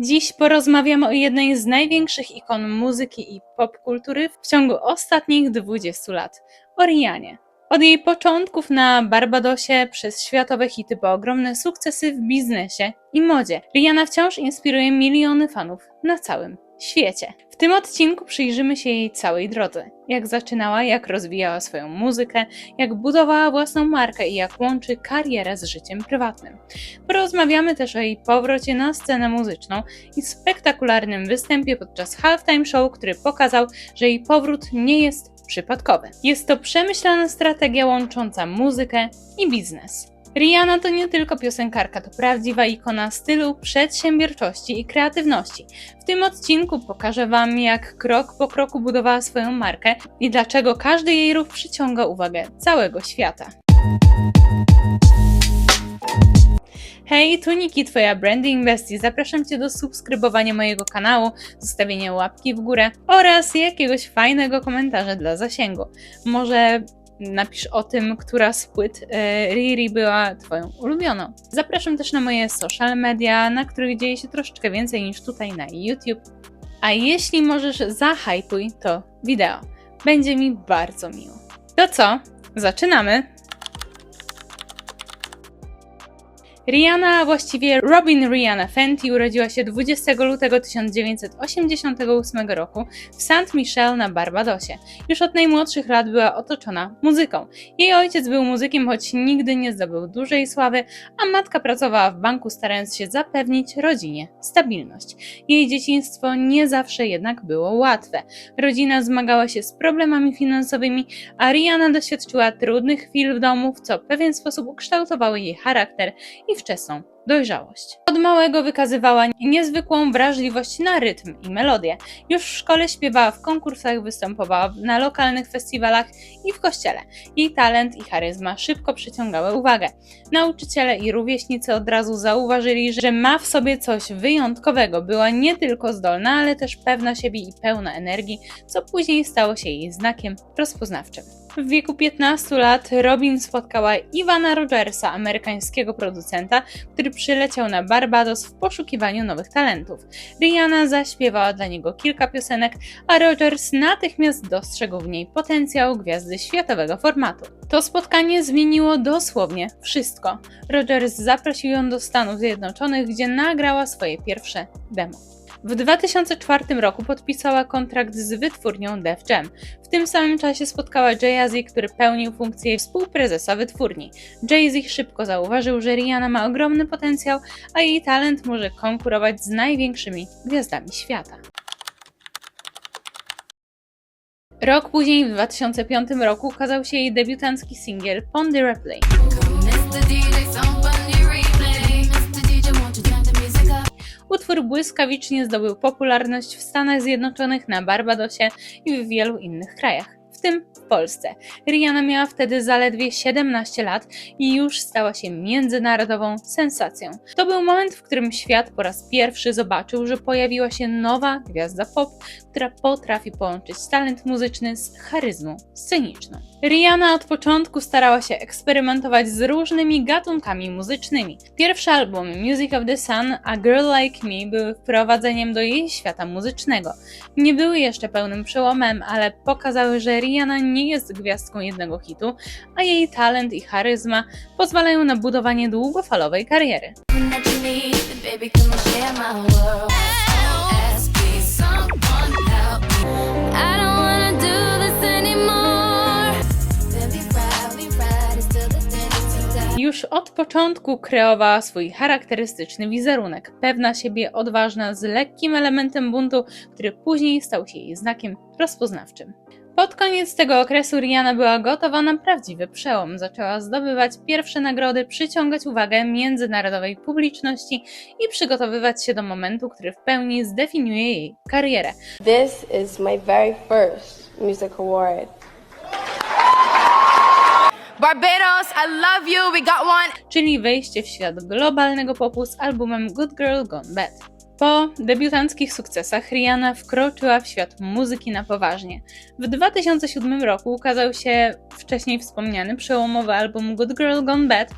Dziś porozmawiamy o jednej z największych ikon muzyki i popkultury w ciągu ostatnich 20 lat o Rianie. Od jej początków na Barbadosie przez światowe hity po ogromne sukcesy w biznesie i modzie, Rihanna wciąż inspiruje miliony fanów na całym świecie. W tym odcinku przyjrzymy się jej całej drodze. Jak zaczynała, jak rozwijała swoją muzykę, jak budowała własną markę i jak łączy karierę z życiem prywatnym. Porozmawiamy też o jej powrocie na scenę muzyczną i spektakularnym występie podczas halftime show, który pokazał, że jej powrót nie jest przypadkowy. Jest to przemyślana strategia łącząca muzykę i biznes. Rihanna to nie tylko piosenkarka, to prawdziwa ikona stylu, przedsiębiorczości i kreatywności. W tym odcinku pokażę Wam, jak krok po kroku budowała swoją markę i dlaczego każdy jej ruch przyciąga uwagę całego świata. Hej, tu Niki, Twoja Branding Bestie. Zapraszam Cię do subskrybowania mojego kanału, zostawienia łapki w górę oraz jakiegoś fajnego komentarza dla zasięgu. Może napisz o tym, która z płyt e, Riri była Twoją ulubioną. Zapraszam też na moje social media, na których dzieje się troszeczkę więcej niż tutaj na YouTube. A jeśli możesz, zahajpuj to wideo. Będzie mi bardzo miło. To co? Zaczynamy! Rihanna, właściwie Robin Rihanna Fenty urodziła się 20 lutego 1988 roku w St. Michel na Barbadosie. Już od najmłodszych lat była otoczona muzyką. Jej ojciec był muzykiem, choć nigdy nie zdobył dużej sławy, a matka pracowała w banku, starając się zapewnić rodzinie stabilność. Jej dzieciństwo nie zawsze jednak było łatwe. Rodzina zmagała się z problemami finansowymi, a Rihanna doświadczyła trudnych chwil w domu, co w pewien sposób ukształtowały jej charakter i wczesną dojrzałość. Od małego wykazywała niezwykłą wrażliwość na rytm i melodię. Już w szkole śpiewała w konkursach, występowała na lokalnych festiwalach i w kościele. Jej talent i charyzma szybko przyciągały uwagę. Nauczyciele i rówieśnicy od razu zauważyli, że ma w sobie coś wyjątkowego. Była nie tylko zdolna, ale też pewna siebie i pełna energii, co później stało się jej znakiem rozpoznawczym. W wieku 15 lat Robin spotkała Ivana Rogersa, amerykańskiego producenta, który przyleciał na Barbados w poszukiwaniu nowych talentów. Rihanna zaśpiewała dla niego kilka piosenek, a Rogers natychmiast dostrzegł w niej potencjał gwiazdy światowego formatu. To spotkanie zmieniło dosłownie wszystko. Rogers zaprosił ją do Stanów Zjednoczonych, gdzie nagrała swoje pierwsze demo. W 2004 roku podpisała kontrakt z wytwórnią Def Jam. W tym samym czasie spotkała Jay-Z, który pełnił funkcję współprezesa wytwórni. Jay-Z szybko zauważył, że Rihanna ma ogromny potencjał, a jej talent może konkurować z największymi gwiazdami świata. Rok później, w 2005 roku, ukazał się jej debiutancki singiel Pon the Replay. Utwór błyskawicznie zdobył popularność w Stanach Zjednoczonych, na Barbadosie i w wielu innych krajach, w tym w Polsce. Rihanna miała wtedy zaledwie 17 lat i już stała się międzynarodową sensacją. To był moment, w którym świat po raz pierwszy zobaczył, że pojawiła się nowa gwiazda pop, która potrafi połączyć talent muzyczny z charyzmą sceniczną. Rihanna od początku starała się eksperymentować z różnymi gatunkami muzycznymi. Pierwsze albumy Music of the Sun a Girl Like Me były wprowadzeniem do jej świata muzycznego. Nie były jeszcze pełnym przełomem, ale pokazały, że Rihanna nie jest gwiazdką jednego hitu, a jej talent i charyzma pozwalają na budowanie długofalowej kariery. Już od początku kreowała swój charakterystyczny wizerunek, pewna siebie, odważna, z lekkim elementem buntu, który później stał się jej znakiem rozpoznawczym. Pod koniec tego okresu Rihanna była gotowa na prawdziwy przełom. Zaczęła zdobywać pierwsze nagrody, przyciągać uwagę międzynarodowej publiczności i przygotowywać się do momentu, który w pełni zdefiniuje jej karierę. This is my very first music award. Barbados, I love you. We got one. czyli wejście w świat globalnego popu z albumem Good Girl Gone Bad. Po debiutanckich sukcesach Rihanna wkroczyła w świat muzyki na poważnie. W 2007 roku ukazał się wcześniej wspomniany przełomowy album Good Girl Gone Bad,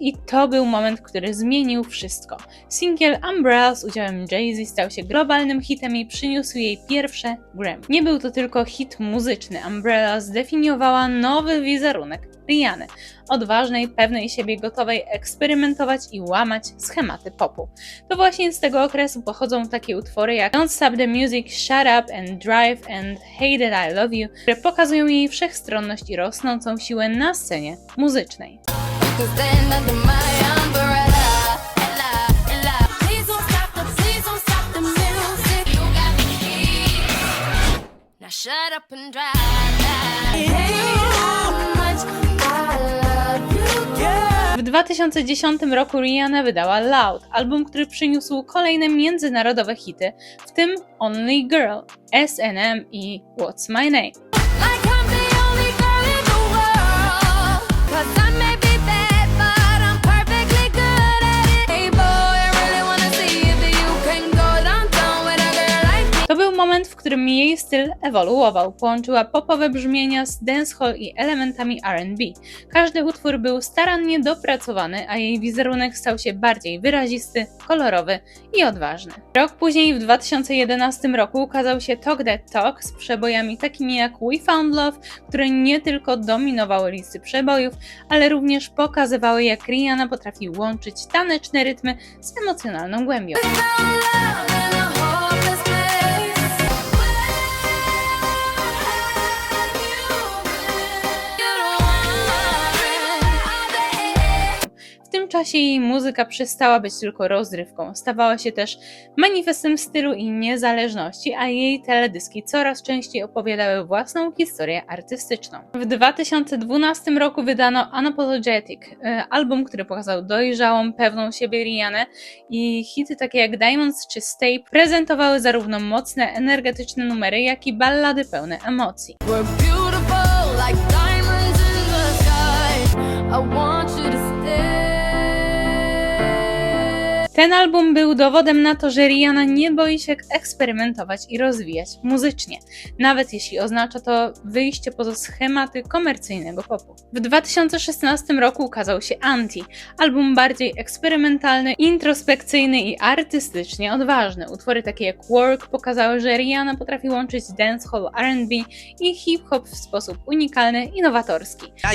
I to był moment, który zmienił wszystko. Singiel Umbrella z udziałem Jay-Z stał się globalnym hitem i przyniósł jej pierwsze Grammy. Nie był to tylko hit muzyczny. Umbrella zdefiniowała nowy wizerunek Rihanny, odważnej, pewnej siebie, gotowej eksperymentować i łamać schematy popu. To właśnie z tego okresu pochodzą takie utwory jak Don't Stop the Music, Shut Up and Drive and Hey That I Love You, które pokazują jej wszechstronność i rosnącą siłę na scenie muzycznej. Shut up and drive. W 2010 roku Rihanna wydała Loud, album, który przyniósł kolejne międzynarodowe hity, w tym Only Girl, S&M i What's My Name. Like którym jej styl ewoluował, połączyła popowe brzmienia z dancehall i elementami R&B. Każdy utwór był starannie dopracowany, a jej wizerunek stał się bardziej wyrazisty, kolorowy i odważny. Rok później, w 2011 roku, ukazał się Talk That Talk z przebojami takimi jak We Found Love, które nie tylko dominowały listy przebojów, ale również pokazywały, jak Rihanna potrafi łączyć taneczne rytmy z emocjonalną głębią. Tym czasie jej muzyka przestała być tylko rozrywką, stawała się też manifestem stylu i niezależności, a jej teledyski coraz częściej opowiadały własną historię artystyczną. W 2012 roku wydano Unapologetic, e, album, który pokazał dojrzałą, pewną siebie Rihanę i hity takie jak Diamonds czy Stay prezentowały zarówno mocne, energetyczne numery, jak i ballady pełne emocji. I want Ten album był dowodem na to, że Rihanna nie boi się eksperymentować i rozwijać muzycznie, nawet jeśli oznacza to wyjście poza schematy komercyjnego popu. W 2016 roku ukazał się Anti, album bardziej eksperymentalny, introspekcyjny i artystycznie odważny. Utwory takie jak Work pokazały, że Rihanna potrafi łączyć dancehall, R&B i hip-hop w sposób unikalny i nowatorski. Now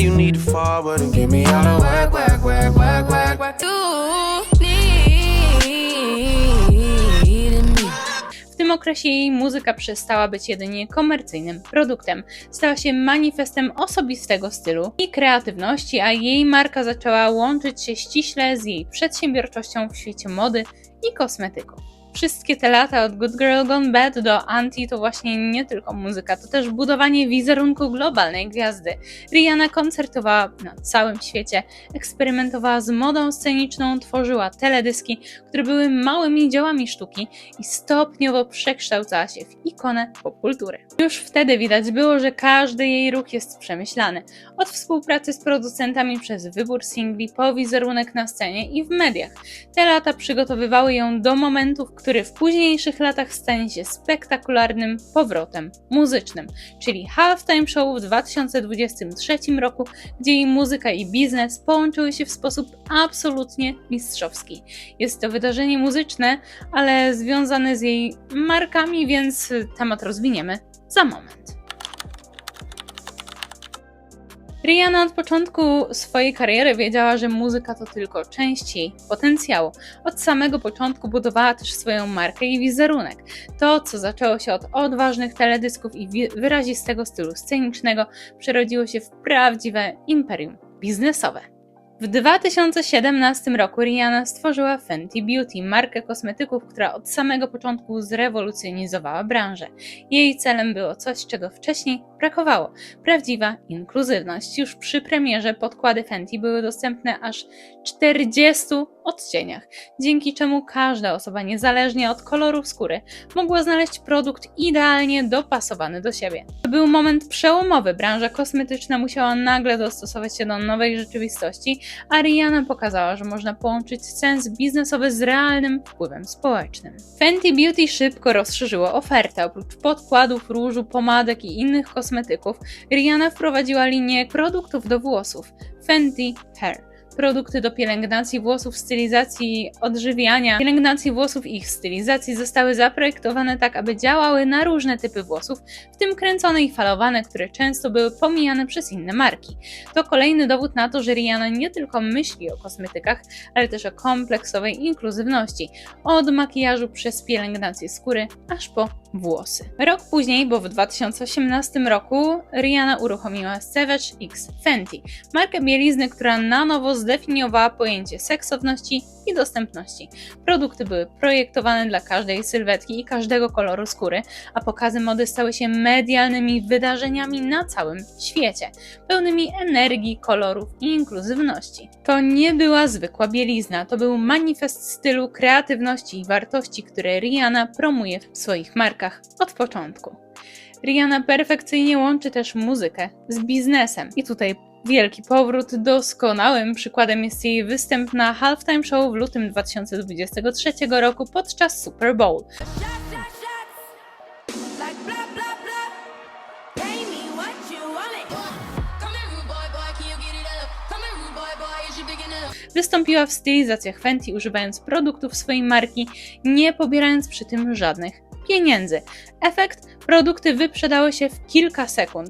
tym okresie jej muzyka przestała być jedynie komercyjnym produktem. Stała się manifestem osobistego stylu i kreatywności, a jej marka zaczęła łączyć się ściśle z jej przedsiębiorczością w świecie mody i kosmetyków. Wszystkie te lata od Good Girl Gone Bad do Anti to właśnie nie tylko muzyka, to też budowanie wizerunku globalnej gwiazdy. Rihanna koncertowała na całym świecie, eksperymentowała z modą sceniczną, tworzyła teledyski, które były małymi dziełami sztuki i stopniowo przekształcała się w ikonę popkultury. Już wtedy widać było, że każdy jej ruch jest przemyślany. Od współpracy z producentami przez wybór singli po wizerunek na scenie i w mediach. Te lata przygotowywały ją do momentów, który w późniejszych latach stanie się spektakularnym powrotem muzycznym, czyli Halftime Show w 2023 roku, gdzie jej muzyka i biznes połączyły się w sposób absolutnie mistrzowski. Jest to wydarzenie muzyczne, ale związane z jej markami, więc temat rozwiniemy za moment. Rihanna od początku swojej kariery wiedziała, że muzyka to tylko część jej potencjału. Od samego początku budowała też swoją markę i wizerunek. To, co zaczęło się od odważnych teledysków i wyrazistego stylu scenicznego, przerodziło się w prawdziwe imperium biznesowe. W 2017 roku Rihanna stworzyła Fenty Beauty, markę kosmetyków, która od samego początku zrewolucjonizowała branżę. Jej celem było coś, czego wcześniej brakowało prawdziwa inkluzywność. Już przy premierze podkłady Fenty były dostępne aż 40 odcieniach, dzięki czemu każda osoba, niezależnie od koloru skóry, mogła znaleźć produkt idealnie dopasowany do siebie. To był moment przełomowy. Branża kosmetyczna musiała nagle dostosować się do nowej rzeczywistości, a Rihanna pokazała, że można połączyć sens biznesowy z realnym wpływem społecznym. Fenty Beauty szybko rozszerzyło ofertę. Oprócz podkładów, różu, pomadek i innych kosmetyków, Rihanna wprowadziła linię produktów do włosów Fenty Hair. produkty do pielęgnacji włosów, stylizacji, odżywiania, pielęgnacji włosów i ich stylizacji zostały zaprojektowane tak, aby działały na różne typy włosów, w tym kręcone i falowane, które często były pomijane przez inne marki. To kolejny dowód na to, że Rihanna nie tylko myśli o kosmetykach, ale też o kompleksowej inkluzywności, od makijażu przez pielęgnację skóry, aż po włosy. Rok później, bo w 2018 roku, Rihanna uruchomiła Savage X Fenty, markę bielizny, która na nowo zdefiniowała pojęcie seksowności i dostępności. Produkty były projektowane dla każdej sylwetki i każdego koloru skóry, a pokazy mody stały się medialnymi wydarzeniami na całym świecie, pełnymi energii, kolorów i inkluzywności. To nie była zwykła bielizna, to był manifest stylu, kreatywności i wartości, które Rihanna promuje w swoich markach od początku. Rihanna perfekcyjnie łączy też muzykę z biznesem. I tutaj wielki powrót. Doskonałym przykładem jest jej występ na Halftime Show w lutym 2023 roku podczas Super Bowl. Wystąpiła w stylizacjach Fenty, używając produktów swojej marki, nie pobierając przy tym żadnych pieniędzy. Efekt? Produkty wyprzedały się w kilka sekund.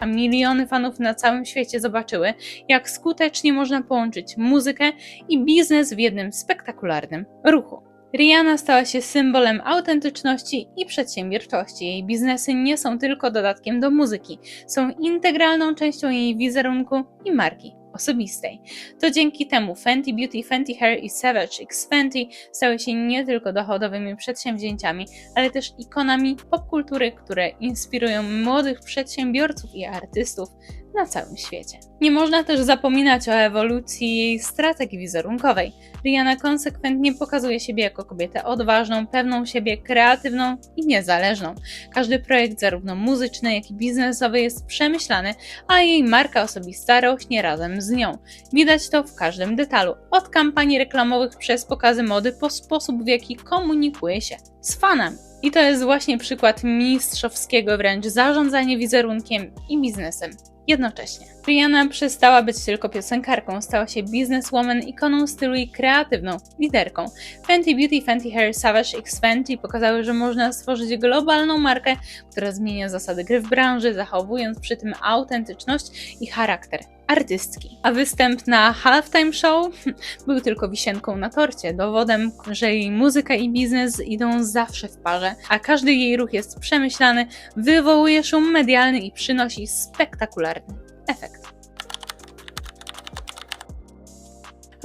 A miliony fanów na całym świecie zobaczyły, jak skutecznie można połączyć muzykę i biznes w jednym spektakularnym ruchu. Rihanna stała się symbolem autentyczności i przedsiębiorczości. Jej biznesy nie są tylko dodatkiem do muzyki, są integralną częścią jej wizerunku i marki osobistej. To dzięki temu Fenty Beauty, Fenty Hair i Savage X Fenty stały się nie tylko dochodowymi przedsięwzięciami, ale też ikonami popkultury, które inspirują młodych przedsiębiorców i artystów na całym świecie. Nie można też zapominać o ewolucji jej strategii wizerunkowej. Rihanna konsekwentnie pokazuje siebie jako kobietę odważną, pewną siebie, kreatywną i niezależną. Każdy projekt, zarówno muzyczny, jak i biznesowy, jest przemyślany, a jej marka osobista rośnie razem z nią. Widać to w każdym detalu, od kampanii reklamowych przez pokazy mody po sposób, w jaki komunikuje się z fanami. I to jest właśnie przykład mistrzowskiego wręcz zarządzania wizerunkiem i biznesem jednocześnie. Rihanna przestała być tylko piosenkarką, stała się bizneswoman, ikoną stylu i kreatywną liderką. Fenty Beauty, Fenty Hair, Savage X Fenty pokazały, że można stworzyć globalną markę, która zmienia zasady gry w branży, zachowując przy tym autentyczność i charakter artystki. A występ na Halftime Show był tylko wisienką na torcie, dowodem, że jej muzyka i biznes idą zawsze w parze, a każdy jej ruch jest przemyślany, wywołuje szum medialny i przynosi spektakularny efekt.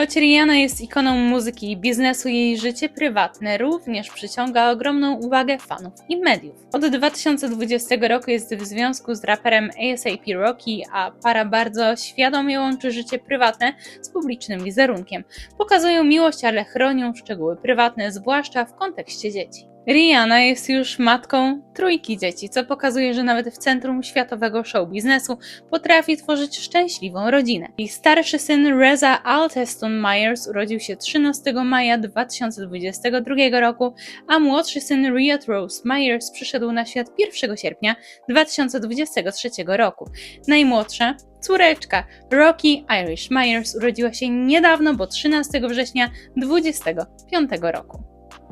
Choć Rihanna jest ikoną muzyki i biznesu, jej życie prywatne również przyciąga ogromną uwagę fanów i mediów. Od 2020 roku jest w związku z raperem ASAP Rocky, a para bardzo świadomie łączy życie prywatne z publicznym wizerunkiem. Pokazują miłość, ale chronią szczegóły prywatne, zwłaszcza w kontekście dzieci. Rihanna jest już matką trójki dzieci, co pokazuje, że nawet w centrum światowego show biznesu potrafi tworzyć szczęśliwą rodzinę. Jej starszy syn Reza Alston Myers urodził się 13 maja 2022 roku, a młodszy syn Riot Rose Myers przyszedł na świat 1 sierpnia 2023 roku. Najmłodsza, córeczka Rocky Irish Myers urodziła się niedawno, bo 13 września 2025 roku.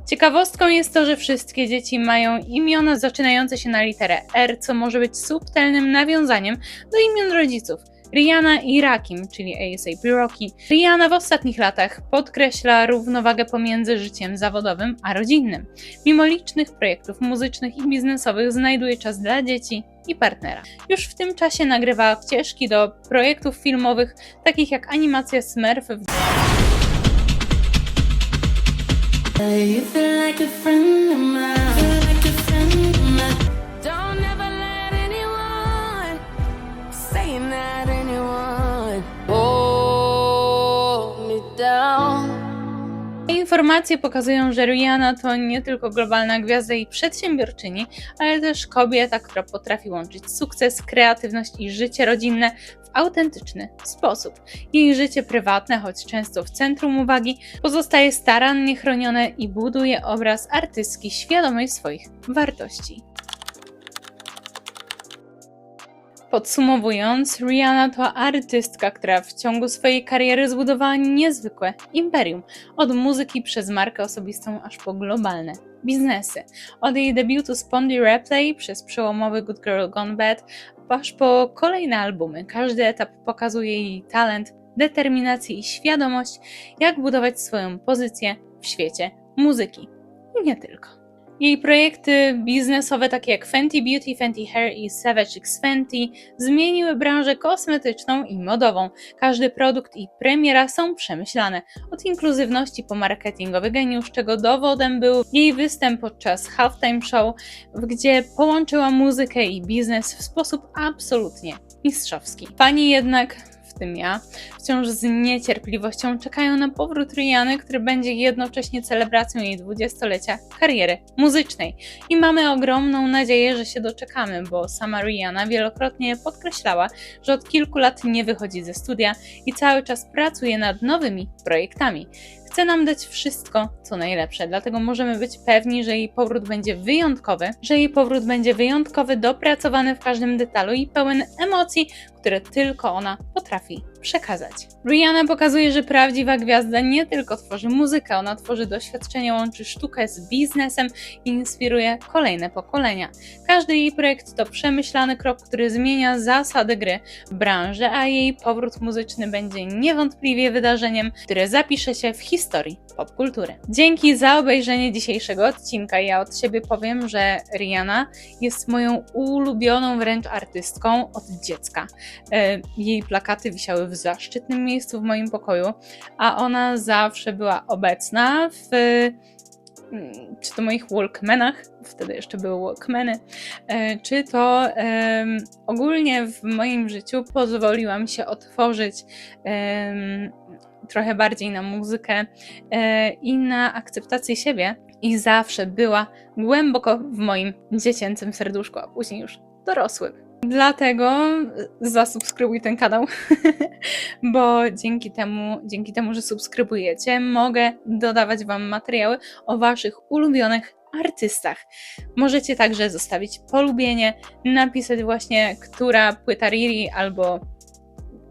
Ciekawostką jest to, że wszystkie dzieci mają imiona zaczynające się na literę R, co może być subtelnym nawiązaniem do imion rodziców. Rihanna i Rakim, czyli ASAP Rocky. Rihanna w ostatnich latach podkreśla równowagę pomiędzy życiem zawodowym a rodzinnym. Mimo licznych projektów muzycznych i biznesowych znajduje czas dla dzieci i partnera. Już w tym czasie nagrywa ścieżki do projektów filmowych, takich jak animacja Smurf w Informacje pokazują, że Rihanna to nie tylko globalna gwiazda i przedsiębiorczyni, ale też kobieta, która potrafi łączyć sukces, kreatywność i życie rodzinne autentyczny sposób. Jej życie prywatne, choć często w centrum uwagi, pozostaje starannie chronione i buduje obraz artystki świadomej swoich wartości. Podsumowując, Rihanna to artystka, która w ciągu swojej kariery zbudowała niezwykłe imperium. Od muzyki przez markę osobistą aż po globalne biznesy. Od jej debiutu Spondy Replay przez przełomowy Good Girl Gone Bad, aż po kolejne albumy. Każdy etap pokazuje jej talent, determinację i świadomość, jak budować swoją pozycję w świecie muzyki. I nie tylko. Jej projekty biznesowe, takie jak Fenty Beauty, Fenty Hair i Savage X Fenty, zmieniły branżę kosmetyczną i modową. Każdy produkt i premiera są przemyślane. Od inkluzywności po marketingowy geniusz, czego dowodem był jej występ podczas halftime show, gdzie połączyła muzykę i biznes w sposób absolutnie mistrzowski. Pani jednak tym ja, wciąż z niecierpliwością czekają na powrót Riany, który będzie jednocześnie celebracją jej 20-lecia kariery muzycznej. I mamy ogromną nadzieję, że się doczekamy, bo sama Rihanna wielokrotnie podkreślała, że od kilku lat nie wychodzi ze studia i cały czas pracuje nad nowymi projektami. Chce nam dać wszystko, co najlepsze, dlatego możemy być pewni, że jej powrót będzie wyjątkowy, że jej powrót będzie wyjątkowy, dopracowany w każdym detalu i pełen emocji, które tylko ona potrafi przekazać. Rihanna pokazuje, że prawdziwa gwiazda nie tylko tworzy muzykę, ona tworzy doświadczenie, łączy sztukę z biznesem i inspiruje kolejne pokolenia. Każdy jej projekt to przemyślany krok, który zmienia zasady gry w branży, a jej powrót muzyczny będzie niewątpliwie wydarzeniem, które zapisze się w historii popkultury. Dzięki za obejrzenie dzisiejszego odcinka. Ja od siebie powiem, że Rihanna jest moją ulubioną wręcz artystką od dziecka. E, Jej plakaty wisiały w zaszczytnym miejscu w moim pokoju, a ona zawsze była obecna w mm, czy to moich Walkmanach, wtedy jeszcze były Walkmany, e, czy to em, ogólnie w moim życiu pozwoliłam się otworzyć em, trochę bardziej na muzykę e, i na akceptację siebie i zawsze była głęboko w moim dziecięcym serduszku, a później już dorosłym. Dlatego zasubskrybuj ten kanał, bo dzięki temu, dzięki temu, że subskrybujecie, mogę dodawać Wam materiały o Waszych ulubionych artystach. Możecie także zostawić polubienie, napisać właśnie, która płyta Riri albo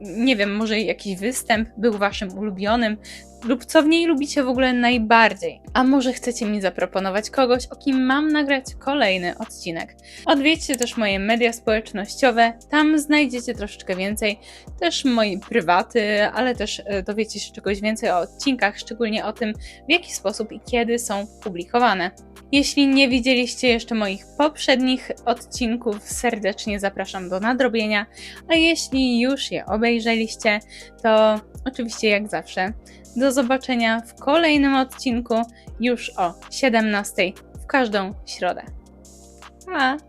nie wiem, może jakiś występ był Waszym ulubionym, lub co w niej lubicie w ogóle najbardziej. A może chcecie mi zaproponować kogoś, o kim mam nagrać kolejny odcinek. Odwiedźcie też moje media społecznościowe, tam znajdziecie troszeczkę więcej, też mojej prywaty, ale też e, dowiecie się czegoś więcej o odcinkach, szczególnie o tym, w jaki sposób i kiedy są publikowane. Jeśli nie widzieliście jeszcze moich poprzednich odcinków, serdecznie zapraszam do nadrobienia, a jeśli już je obejrzeliście, to oczywiście jak zawsze do zobaczenia w kolejnym odcinku już o 17 w każdą środę. Pa!